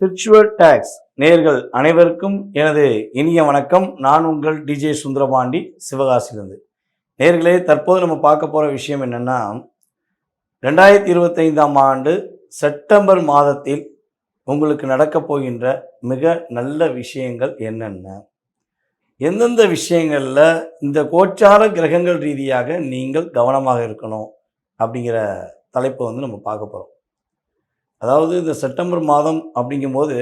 Spiritual tax நேர்கள் அனைவருக்கும் எனது இனிய வணக்கம். நான் உங்கள் டிஜே சுந்தரபாண்டி சிவகாசிலிருந்து நேர்களே தற்போது நம்ம பார்க்க போகிற விஷயம் என்னென்னா ரெண்டாயிரத்தி இருபத்தைந்தாம் ஆண்டு செப்டம்பர் மாதத்தில் உங்களுக்கு நடக்கப் போகின்ற மிக நல்ல விஷயங்கள் என்னென்ன? எந்தெந்த விஷயங்களில் இந்த கோச்சார கிரகங்கள் ரீதியாக நீங்கள் கவனமாக இருக்கணும் அப்படிங்கிற தலைப்பை வந்து நம்ம பார்க்க போகிறோம் அதாவது இந்த செப்டம்பர் மாதம் அப்படிங்கும்போது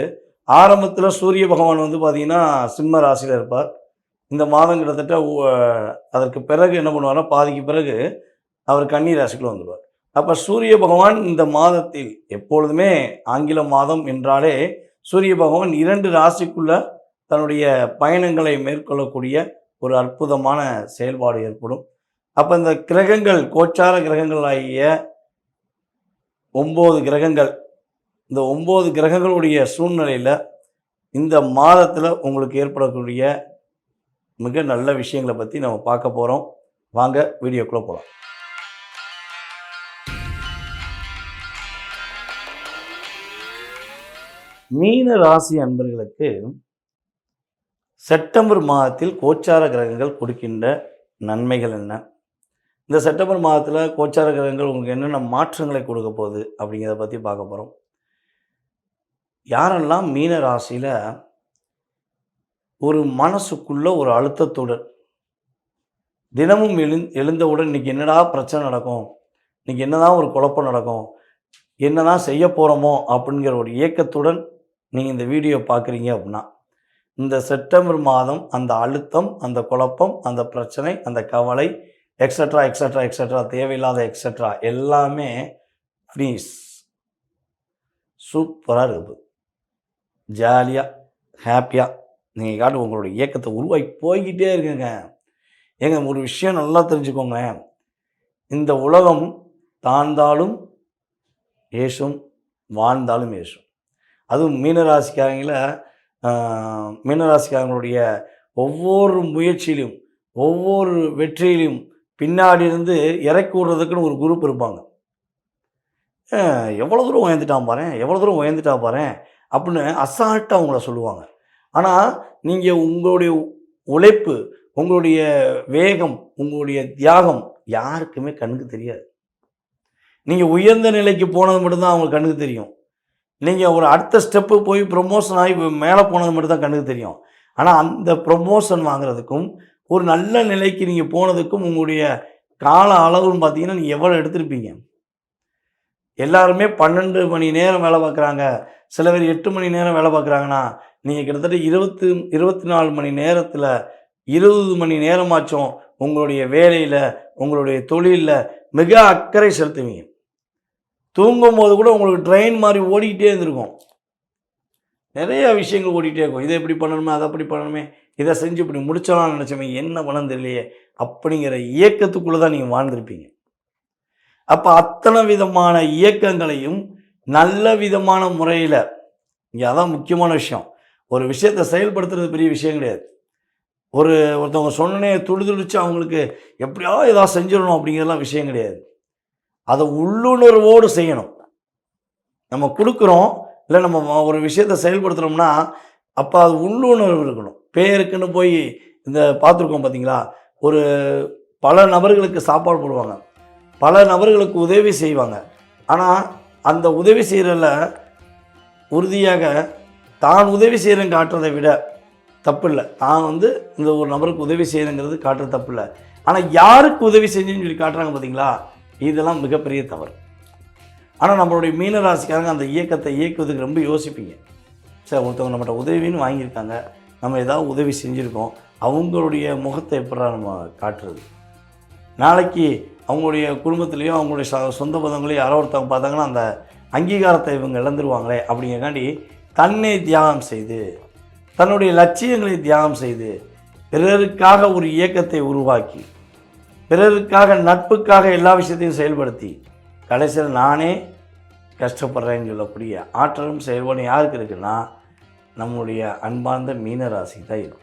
ஆரம்பத்தில் சூரிய பகவான் வந்து பார்த்திங்கன்னா சிம்ம ராசியில் இருப்பார். இந்த மாதம் கிட்டத்தட்ட அதற்கு பிறகு என்ன பண்ணுவார்னா பாதிக்கு பிறகு அவர் கன்னி ராசிக்குள்ள வந்துடுவார் அப்போ சூரிய பகவான் இந்த மாதத்தில் எப்பொழுதுமே ஆங்கில மாதம் என்றாலே சூரிய பகவான் இரண்டு ராசிக்குள்ள தன்னுடைய பயணங்களை மேற்கொள்ளக்கூடிய ஒரு அற்புதமான செயல்பாடு ஏற்படும். அப்போ இந்த கிரகங்கள் கோச்சார கிரகங்கள் ஆகிய ஒம்பது கிரகங்கள் இந்த ஒம்பது கிரகங்களுடைய சூழ்நிலையில் இந்த மாதத்தில் உங்களுக்கு ஏற்படக்கூடிய மிக நல்ல விஷயங்களை பற்றி நம்ம பார்க்க போகிறோம் வாங்க வீடியோக்குள்ளே போகலாம் மீன ராசி அன்பர்களுக்கு செப்டம்பர் மாதத்தில் கோச்சார கிரகங்கள் கொடுக்கின்ற நன்மைகள் என்ன? இந்த செப்டம்பர் மாதத்தில் கோச்சார கிரகங்கள் உங்களுக்கு என்னென்ன மாற்றங்களை கொடுக்க போகுது அப்படிங்கிறத பற்றி பார்க்க போகிறோம் யாரெல்லாம் மீன ராசியில் ஒரு மனசுக்குள்ள ஒரு அழுத்தத்துடன் தினமும் எழுந் எழுந்தவுடன் இன்றைக்கி என்னடா பிரச்சனை நடக்கும்? இன்றைக்கி என்னதான் ஒரு குழப்பம் நடக்கும்? என்னதான் செய்ய போகிறோமோ அப்படிங்கிற ஒரு இயக்கத்துடன் நீங்கள் இந்த வீடியோ பார்க்குறீங்க அப்படின்னா இந்த செப்டம்பர் மாதம் அந்த அழுத்தம் அந்த குழப்பம் அந்த பிரச்சனை அந்த கவலை எக்ஸட்ரா எக்ஸட்ரா எக்ஸட்ரா தேவையில்லாத எக்ஸட்ரா எல்லாமே ஃப்ரீஸ் சூப்பராக இருக்குது. ஜாலியாக ஹாப்பியாக நீங்கள் காட்டு உங்களுடைய இயக்கத்தை உருவாக்கி போய்கிட்டே இருக்குங்க. ஏங்க ஒரு விஷயம் நல்லா தெரிஞ்சுக்கோங்க. இந்த உலகம் தாழ்ந்தாலும் ஏசும் வாழ்ந்தாலும் ஏசும். அதுவும் மீனராசிக்காரங்கள மீனராசிக்காரங்களுடைய ஒவ்வொரு முயற்சியிலும் ஒவ்வொரு வெற்றியிலும் பின்னாடி இருந்து இறக்கி விடுறதுக்குன்னு ஒரு குரூப் இருப்பாங்க. எவ்வளோ தூரம் உயர்ந்துட்டான் பாரேன் எவ்வளோ தூரம் உயர்ந்துட்டா பாரு அப்படின்னு அசால்ட்டாக அவங்கள சொல்லுவாங்க. ஆனால் நீங்கள் உங்களுடைய உழைப்பு உங்களுடைய வேகம் உங்களுடைய தியாகம் யாருக்குமே கண்ணுக்கு தெரியாது. நீங்கள் உயர்ந்த நிலைக்கு போனது மட்டும்தான் அவங்களுக்கு கண்ணுக்கு தெரியும். நீங்கள் ஒரு அடுத்த ஸ்டெப்பு போய் ப்ரொமோஷன் ஆகி மேலே போனது மட்டும்தான் கண்ணுக்கு தெரியும். ஆனால் அந்த ப்ரொமோஷன் வாங்குறதுக்கும் ஒரு நல்ல நிலைக்கு நீங்கள் போனதுக்கும் உங்களுடைய கால அளவுன்னு பார்த்தீங்கன்னா நீங்கள் எவ்வளோ எடுத்திருப்பீங்க? எல்லாருமே பன்னெண்டு மணி நேரம் வேலை பார்க்குறாங்க. சில பேர் எட்டு மணி நேரம் வேலை பார்க்குறாங்கன்னா நீங்கள் கிட்டத்தட்ட இருபத்து இருபத்தி நாலு மணி நேரத்தில் இருபது மணி நேரமாச்சும் உங்களுடைய வேலையில் உங்களுடைய தொழிலில் மிக அக்கறை செலுத்துவீங்க. தூங்கும் போது கூட உங்களுக்கு ட்ரெயின் மாதிரி ஓடிக்கிட்டே இருந்திருக்கும். நிறைய விஷயங்கள் ஓடிக்கிட்டே இருக்கும். இதை எப்படி பண்ணணுமே அதை அப்படி பண்ணணுமே இதை செஞ்சு இப்படி முடிச்சலாம்னு நினச்சோமே என்ன பண்ணணும் தெரியலையே அப்படிங்கிற இயக்கத்துக்குள்ளே தான் நீங்கள் வாழ்ந்திருப்பீங்க. அப்போ அத்தனை விதமான இயக்கங்களையும் நல்ல விதமான முறையில் இங்கே அதான் முக்கியமான விஷயம். ஒரு விஷயத்தை செயல்படுத்துறது பெரிய விஷயம் கிடையாது. ஒரு ஒருத்தவங்க சொன்னனே துடிதுடிச்சு அவங்களுக்கு எப்படியாவது ஏதாவது செஞ்சிடணும் அப்படிங்கிறதுலாம் விஷயம் கிடையாது. அதை உள்ளுணர்வோடு செய்யணும். நம்ம கொடுக்குறோம் இல்லை நம்ம ஒரு விஷயத்தை செயல்படுத்துகிறோம்னா அப்போ அது உள்ளுணர்வு இருக்கணும். பேருக்குன்னு போய் இந்த பார்த்துருக்கோம் பார்த்தீங்களா ஒரு பல நபர்களுக்கு சாப்பாடு போடுவாங்க. பல நபர்களுக்கு உதவி செய்வாங்க. ஆனால் அந்த உதவி செய்கிறதில் உறுதியாக தான் உதவி செய்கிறேன் காட்டுறதை விட தப்பில்லை. தான் வந்து இந்த ஒரு நபருக்கு உதவி செய்யணுங்கிறது காட்டுறது தப்பில்லை. ஆனால் யாருக்கு உதவி செஞ்சுன்னு சொல்லி காட்டுறாங்க பார்த்தீங்களா இதெல்லாம் மிகப்பெரிய தவறு. ஆனால் நம்மளுடைய மீனராசிக்காரங்க அந்த இயக்கத்தை இயக்குவதுக்கு ரொம்ப யோசிப்பீங்க. சரி ஒருத்தவங்க நம்மகிட்ட உதவின்னு வாங்கியிருக்காங்க. நம்ம ஏதாவது உதவி செஞ்சுருக்கோம். அவங்களுடைய முகத்தை எப்படா நம்ம காட்டுறது? நாளைக்கு அவங்களுடைய குடும்பத்துலேயோ அவங்களுடைய ச சொந்த பந்தங்களையும் யாரோ ஒருத்தவங்க பார்த்தாங்கன்னா அந்த அங்கீகாரத்தை இவங்க இழந்துருவாங்களே அப்படிங்கிறக்காண்டி தன்னை தியாகம் செய்து தன்னுடைய லட்சியங்களை தியாகம் செய்து பிறருக்காக ஒரு இயக்கத்தை உருவாக்கி பிறருக்காக நட்புக்காக எல்லா விஷயத்தையும் செயல்படுத்தி கடைசியில் நானே கஷ்டப்படுறேன்னு சொல்லக்கூடிய ஆற்றலும் செயல்பாடும் யாருக்கு இருக்குன்னா நம்முடைய அன்பார்ந்த மீனராசி தான் இருக்கும்.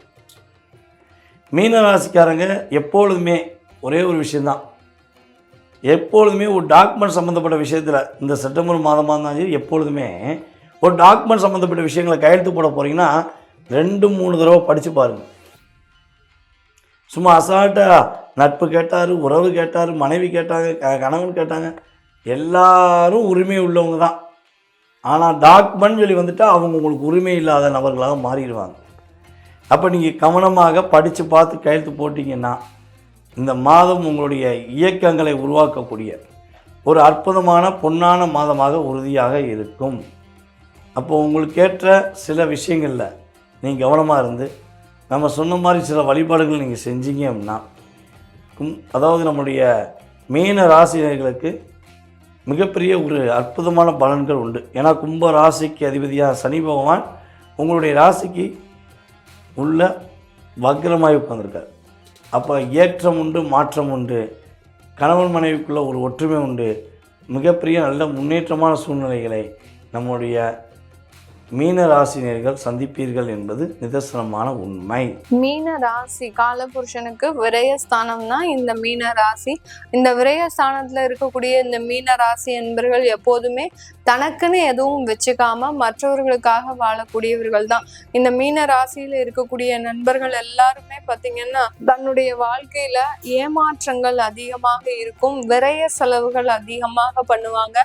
மீனராசிக்காரங்க எப்பொழுதுமே ஒரே ஒரு விஷயந்தான் எப்பொழுதுமே ஒரு டாக்குமெண்ட் சம்மந்தப்பட்ட விஷயத்தில் இந்த செப்டம்பர் மாதமாக இருந்தாலும் சரி எப்பொழுதுமே ஒரு டாக்குமெண்ட் சம்மந்தப்பட்ட விஷயங்களை கையெழுத்து போட போகிறீங்கன்னா ரெண்டு மூணு தடவை படித்து பாருங்கள் சும்மா அசால்ட்டாக நட்பு கேட்டார் உறவு கேட்டார் மனைவி கேட்டாங்க க- கணவன் கேட்டாங்க. எல்லாரும் உரிமை உள்ளவங்க தான். ஆனால் டாக்குமெண்ட் சொல்லி வந்துட்டால் அவங்க உங்களுக்கு உரிமை இல்லாத நபர்களாக மாறிடுவாங்க. அப்போ நீங்கள் கவனமாக படித்து பார்த்து கையெழுத்து போட்டிங்கன்னா இந்த மாதம் உங்களுடைய இயக்கங்களை உருவாக்கக்கூடிய ஒரு அற்புதமான பொன்னான மாதமாக உறுதியாக இருக்கும். அப்போ உங்களுக்கு ஏற்ற சில விஷயங்களில் நீங்கள் கவனமாக இருந்து நம்ம சொன்ன மாதிரி சில வழிபாடுகள் நீங்கள் செஞ்சீங்க அப்படின்னா அதாவது நம்முடைய மீன ராசினர்களுக்கு மிகப்பெரிய ஒரு அற்புதமான பலன்கள் உண்டு. ஏன்னா கும்ப ராசிக்கு அதிபதியாக சனி பகவான் உங்களுடைய ராசிக்கு உள்ள வக்ரமாய் உட்காந்துருக்கார் அப்போ ஏற்றம் உண்டு மாற்றம் உண்டு. கணவன் மனைவிக்குள்ளே ஒரு ஒற்றுமை உண்டு. மிகப்பெரிய நல்ல முன்னேற்றமான சூழ்நிலைகளை நம்முடைய மீன ராசினியர்கள் சந்திப்பீர்கள் என்பது நிதர்சனமான உண்மை. மீன ராசி காலபுருஷனுக்கு விரயஸ்தானம் தான் இந்த மீன ராசி. இந்த விரயஸ்தானத்துல இருக்கக்கூடிய இந்த மீன ராசி என்பர்கள் எப்போதுமே தனக்குன்னு எதுவும் வச்சுக்காம மற்றவர்களுக்காக வாழக்கூடியவர்கள் தான். இந்த மீன ராசியில இருக்கக்கூடிய நண்பர்கள் எல்லாருமே பாத்தீங்கன்னா தன்னுடைய வாழ்க்கையில ஏமாற்றங்கள் அதிகமாக இருக்கும் விரைய செலவுகள் அதிகமாக பண்ணுவாங்க.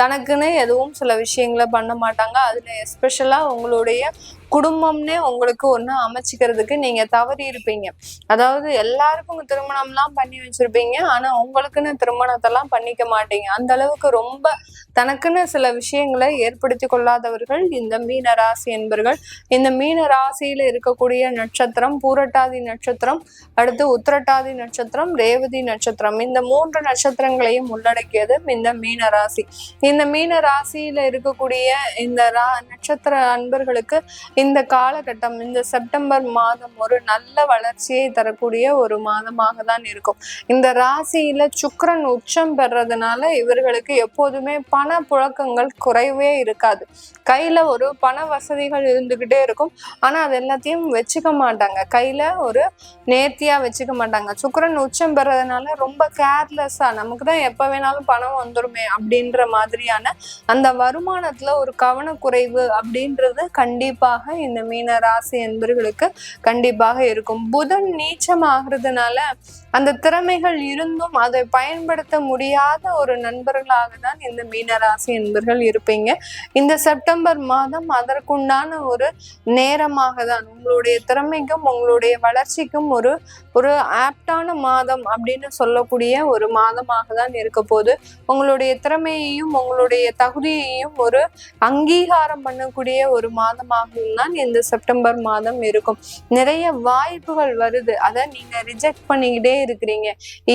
தனக்குன்னு எதுவும் சில விஷயங்களை பண்ண மாட்டாங்க. அதுல எஸ்பெஷலா உங்களுடைய குடும்பம்னே உங்களுக்கு ஒண்ணு அமைச்சிக்கிறதுக்கு நீங்க தவறி இருப்பீங்க. அதாவது எல்லாருக்கும் திருமணம்லாம் பண்ணி வச்சிருப்பீங்க. ஆனா உங்களுக்குன்னு திருமணத்தெல்லாம் பண்ணிக்க மாட்டீங்க. அந்த அளவுக்கு ரொம்ப தனக்குன்னு சில விஷயங்களை ஏற்படுத்தி கொள்ளாதவர்கள் இந்த மீன ராசி என்பர்கள். இந்த மீன ராசியில இருக்கக்கூடிய நட்சத்திரம் பூரட்டாதி நட்சத்திரம் அடுத்து உத்திரட்டாதி நட்சத்திரம் ரேவதி நட்சத்திரம். இந்த மூன்று நட்சத்திரங்களையும் உள்ளடக்கியது இந்த மீன ராசி இந்த மீன ராசியில இருக்கக்கூடிய இந்த ரா நட்சத்திர அன்பர்களுக்கு இந்த காலகட்டம் இந்த செப்டம்பர் மாதம் ஒரு நல்ல வளர்ச்சியை தரக்கூடிய ஒரு மாதமாக தான் இருக்கும். இந்த ராசியில சுக்கரன் உச்சம் பெறதுனால இவர்களுக்கு எப்போதுமே பண புழக்கங்கள் குறைவே இருக்காது. கையில ஒரு பண வசதிகள் இருந்துகிட்டே இருக்கும். ஆனா அது எல்லாத்தையும் வச்சுக்க மாட்டாங்க. கையில ஒரு நேர்த்தியா வச்சுக்க மாட்டாங்க. சுக்கரன் உச்சம் பெறதுனால ரொம்ப கேர்லெஸ்ஸா நமக்கு தான் எப்ப வேணாலும் பணம் வந்துருமே அப்படின்ற மாதிரியான அந்த வருமானத்துல ஒரு கவனக்குறைவு அப்படின்றது கண்டிப்பாக இந்த மீன ராசி என்பர்களுக்கு கண்டிப்பாக இருக்கும். புதன் நீச்சம் ஆகுறதுனால அந்த திறமைகள் இருந்தும் அதை பயன்படுத்த முடியாத ஒரு நண்பர்களாக தான் இந்த மீனராசி என்பர்கள் இருப்பீங்க. இந்த செப்டம்பர் மாதம் அதற்குண்டான ஒரு நேரமாக தான் உங்களுடைய திறமைக்கும் உங்களுடைய வளர்ச்சிக்கும் ஒரு ஒரு ஆப்டான மாதம் அப்படின்னு சொல்லக்கூடிய ஒரு மாதமாக தான் இருக்க போது உங்களுடைய திறமையையும் உங்களுடைய தகுதியையும் ஒரு அங்கீகாரம் பண்ணக்கூடிய ஒரு மாதமாகவும் தான் இந்த செப்டம்பர் மாதம் இருக்கும். நிறைய வாய்ப்புகள் வருது. அதை நீங்க ரிஜெக்ட் பண்ணிக்கிட்டே இருக்கிறீங்க.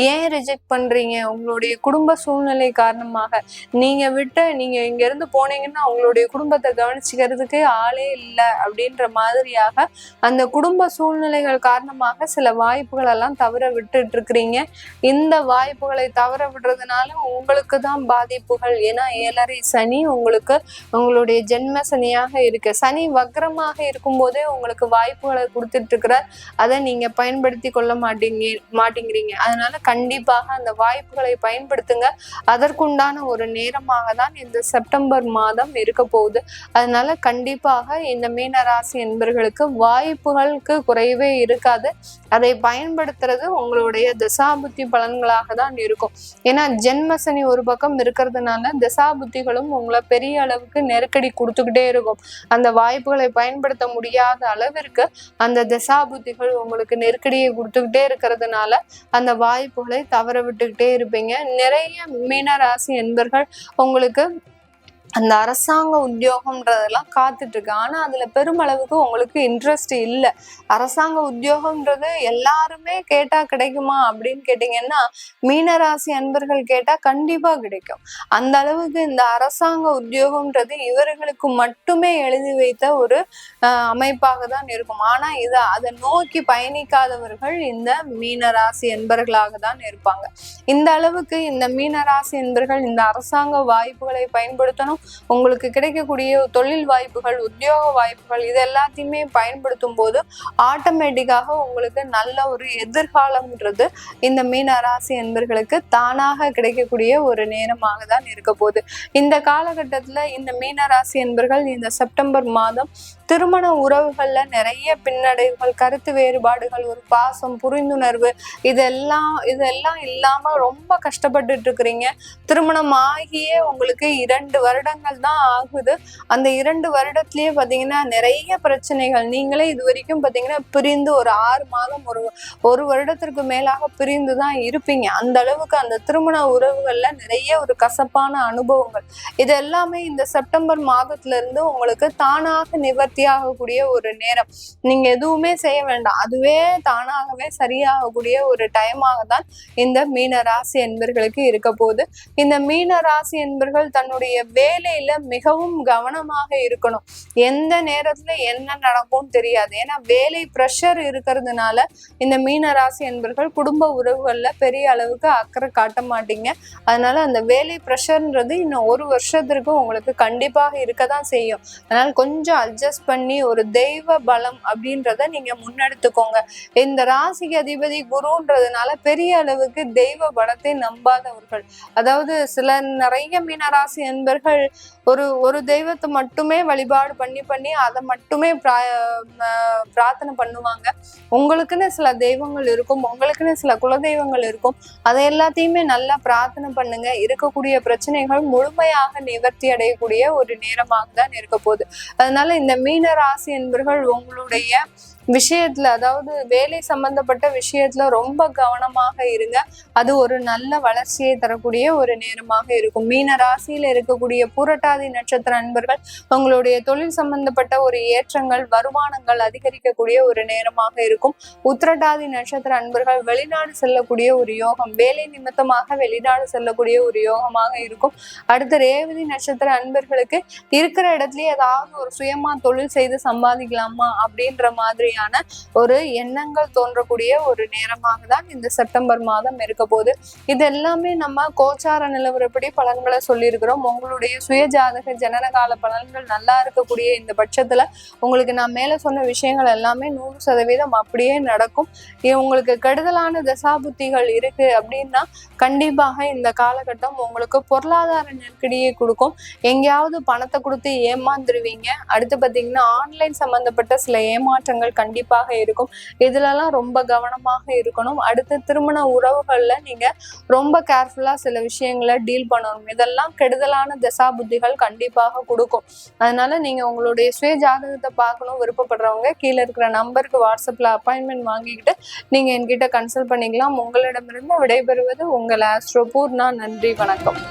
ஏன் ரிஜெக்ட் பண்றீங்க? உங்களுடைய குடும்ப சூழ்நிலை காரணமாக. நீங்க விட்டு நீங்க இங்க இருந்து போனீங்கன்னா உங்களுடைய குடும்பத்தை கவனிச்சுக்கிறதுக்கு ஆளே இல்லை அப்படின்ற மாதிரியாக அந்த குடும்ப சூழ்நிலைகள் காரணமாக சில வாய்ப்புகள் எல்லாம் தவற விட்டுட்டு இருக்கிறீங்க இந்த வாய்ப்புகளை தவற விடுறதுனால உங்களுக்கு தான் பாதிப்புகள். ஏன்னா ஏழரை சனி உங்களுக்கு உங்களுடைய ஜென்ம சனியாக இருக்கு. சனி வக்ரமாக இருக்கும்போதே உங்களுக்கு வாய்ப்புகளை கொடுத்துட்டு இருக்கிறார் அதை நீங்க பயன்படுத்தி கொள்ள மாட்டீங்க. மாட்டேங்கிறீங்க. அதனால கண்டிப்பாக அந்த வாய்ப்புகளை பயன்படுத்துங்க. அதற்குண்டான ஒரு நேரமாக தான் இந்த செப்டம்பர் மாதம் இருக்க போகுது. அதனால கண்டிப்பாக இந்த மீனராசி என்பர்களுக்கு வாய்ப்புகளுக்கு குறைவே இருக்காது. அதை பயன்படுத்துறது உங்களுடைய தசாபுத்தி பலன்களாக தான் இருக்கும். ஏன்னா ஜென்மசனி ஒரு பக்கம் இருக்கிறதுனால தசாபுத்திகளும் உங்களை பெரிய அளவுக்கு நெருக்கடி கொடுத்துக்கிட்டே இருக்கும். அந்த வாய்ப்புகளை பயன்படுத்த முடியாத அளவிற்கு அந்த தசாபுத்திகள் உங்களுக்கு நெருக்கடியை கொடுத்துக்கிட்டே இருக்கிறதுனால அந்த வாய்ப்புகளை தவற விட்டுக்கிட்டே இருப்பீங்க. நிறைய மீனராசி என்பர்கள் உங்களுக்கு அந்த அரசாங்க உத்தியோகம்ன்றதெல்லாம் காத்துட்டு இருக்கு ஆனா அதுல பெருமளவுக்கு உங்களுக்கு இன்ட்ரெஸ்ட் இல்லை. அரசாங்க உத்தியோகம்ன்றது எல்லாருமே கேட்டா கிடைக்குமா அப்படின்னு கேட்டீங்கன்னா மீனராசி அன்பர்கள் கேட்டா கண்டிப்பா கிடைக்கும். அந்த அளவுக்கு இந்த அரசாங்க உத்தியோகம்ன்றது இவர்களுக்கு மட்டுமே எழுதி வைத்த ஒரு அமைப்பாக தான் இருக்கும். ஆனா இதை அதை நோக்கி பயணிக்காதவர்கள் இந்த மீனராசி என்பர்களாக தான் இருப்பாங்க. இந்த அளவுக்கு இந்த மீனராசி என்பர்கள் இந்த அரசாங்க வாய்ப்புகளை பயன்படுத்தணும். உங்களுக்கு கிடைக்கக்கூடிய தொழில் வாய்ப்புகள் உத்தியோக வாய்ப்புகள் இது எல்லாத்தையுமே பயன்படுத்தும் போது ஆட்டோமேட்டிக்காக உங்களுக்கு நல்ல ஒரு எதிர்காலம்ன்றது இந்த மீன ராசி என்பர்களுக்கு தானாக கிடைக்கக்கூடிய ஒரு நேரமாக தான் இருக்க போகுது. இந்த காலகட்டத்துல இந்த மீன ராசி என்பர்கள் இந்த செப்டம்பர் மாதம் திருமண உறவுகள்ல நிறைய பின்னடைவுகள் கருத்து வேறுபாடுகள் ஒரு பாசம் புரிந்துணர்வு இதெல்லாம் இதெல்லாம் இல்லாம ரொம்ப கஷ்டப்பட்டுட்டு இருக்கிறீங்க திருமணம் ஆகியே உங்களுக்கு இரண்டு வருடங்கள் தான் ஆகுது. அந்த இரண்டு வருடத்திலேயே பாத்தீங்கன்னா நிறைய பிரச்சனைகள். நீங்களே இது வரைக்கும் பாத்தீங்கன்னா பிரிந்து ஒரு ஆறு மாதம் ஒரு ஒரு வருடத்திற்கு மேலாக பிரிந்து தான் இருப்பீங்க. அந்த அளவுக்கு அந்த திருமண உறவுகள்ல நிறைய ஒரு கசப்பான அனுபவங்கள். இது எல்லாமே இந்த செப்டம்பர் மாதத்துல இருந்து உங்களுக்கு தானாக நிவர்த்தியாகக்கூடிய ஒரு நேரம். நீங்க எதுவுமே செய்ய வேண்டாம். அதுவே தானாகவே சரியாகக்கூடிய ஒரு டைமாக தான் இந்த மீன ராசி என்பர்களுக்கு இருக்க போகுது. இந்த மீன ராசி என்பர்கள் தன்னுடைய வேலையில மிகவும் கவனமாக இருக்கணும். எந்த நேரத்துல என்ன நடக்கும்னு தெரியாது. ஏன்னா வேலை ப்ரெஷர் இருக்கிறதுனால இந்த மீன ராசி என்பர்கள் குடும்ப உறவுகள்ல பெரிய அளவுக்கு அக்கறை காட்ட மாட்டீங்க. அதனால அந்த வேலை ப்ரெஷர்ன்றது இன்னும் ஒரு வருஷத்திற்கு உங்களுக்கு கண்டிப்பாக இருக்க தான் செய்யும். அதனால கொஞ்சம் அட்ஜஸ்ட் பண்ணி ஒரு தெய்வ பலம் அப்படின்றத நீங்க முன்னெடுத்துக்கோங்க. இந்த ராசிக்கு அதிபதி குருன்றதுனால பெரிய அளவுக்கு தெய்வ பலத்தை நம்பாதவர்கள். அதாவது சில நிறைய மீனராசி என்பர்கள் ஒரு ஒரு தெய்வத்தை மட்டுமே வழிபாடு பண்ணி பண்ணி அதை மட்டுமே பிரா பிரார்த்தனை பண்ணுவாங்க. உங்களுக்குன்னு சில தெய்வங்கள் இருக்கும். உங்களுக்குன்னு சில குலதெய்வங்கள் இருக்கும். அதை எல்லாத்தையுமே நல்லா பிரார்த்தனை பண்ணுங்க. இருக்கக்கூடிய பிரச்சனைகள் முழுமையாக நிவர்த்தி அடையக்கூடிய ஒரு நேரமாக தான் இருக்க போகுது. அதனால இந்த மீன ராசி என்பர்கள் உங்களுடைய விஷயத்துல அதாவது வேலை சம்பந்தப்பட்ட விஷயத்துல ரொம்ப கவனமாக இருங்க. அது ஒரு நல்ல வளர்ச்சியை தரக்கூடிய ஒரு நேரமாக இருக்கும். மீன ராசியில இருக்கக்கூடிய பூரட்டாதி நட்சத்திர அன்பர்கள் உங்களுடைய தொழில் சம்பந்தப்பட்ட ஒரு ஏற்றங்கள் வருமானங்கள் அதிகரிக்கக்கூடிய ஒரு நேரமாக இருக்கும். உத்திரட்டாதி நட்சத்திர அன்பர்கள் வெளிநாடு செல்லக்கூடிய ஒரு யோகம் வேலை நிமித்தமாக வெளிநாடு செல்லக்கூடிய ஒரு யோகமாக இருக்கும். அடுத்து ரேவதி நட்சத்திர அன்பர்களுக்கு இருக்கிற இடத்துலயே ஏதாவது ஒரு சுயமா தொழில் செய்து சம்பாதிக்கலாமா அப்படின்ற மாதிரி மாதிரியான ஒரு எண்ணங்கள் தோன்றக்கூடிய ஒரு நேரமாக தான் இந்த செப்டம்பர் மாதம் இருக்க போகுது. இது எல்லாமே நம்ம கோச்சார நிலவரப்படி பலன்களை சொல்லியிருக்கிறோம். உங்களுடைய சுய ஜாதக ஜனனகால பலன்கள் நல்லா இருக்கக்கூடிய இந்த பட்சத்துல உங்களுக்கு நான் மேல சொன்ன விஷயங்கள் எல்லாமே நூறு சதவீதம் அப்படியே நடக்கும். உங்களுக்கு கெடுதலான தசாபுத்திகள் இருக்கு அப்படின்னா கண்டிப்பாக இந்த காலகட்டம் உங்களுக்கு பொருளாதார நெருக்கடியை கொடுக்கும். எங்கேயாவது பணத்தை கொடுத்து ஏமாந்துருவீங்க. அடுத்து பார்த்தீங்கன்னா ஆன்லைன் சம்பந்தப்பட்ட சில ஏமாற்றங்கள் கண்டிப்பாக இருக்கும். இதுலலாம் ரொம்ப கவனமாக இருக்கணும். அடுத்து திருமண உறவுகள்ல நீங்க ரொம்ப கேர்ஃபுல்லா சில விஷயங்களை டீல் பண்ணணும். இதெல்லாம் கெடுதலான தசா புத்திகள் கண்டிப்பாக கொடுக்கும். அதனால நீங்க உங்களுடைய சுய ஜாதகத்தை பார்க்கணும். விருப்பப்படுறவங்க கீழே இருக்கிற நம்பருக்கு வாட்ஸ்அப்ல அப்பாயின்மெண்ட் வாங்கிக்கிட்டு நீங்க என்கிட்ட கன்சல்ட் பண்ணிக்கலாம். உங்களிடமிருந்து விடைபெறுவது உங்கள் ஆஸ்ட்ரோ பூர்ணா நன்றி வணக்கம்.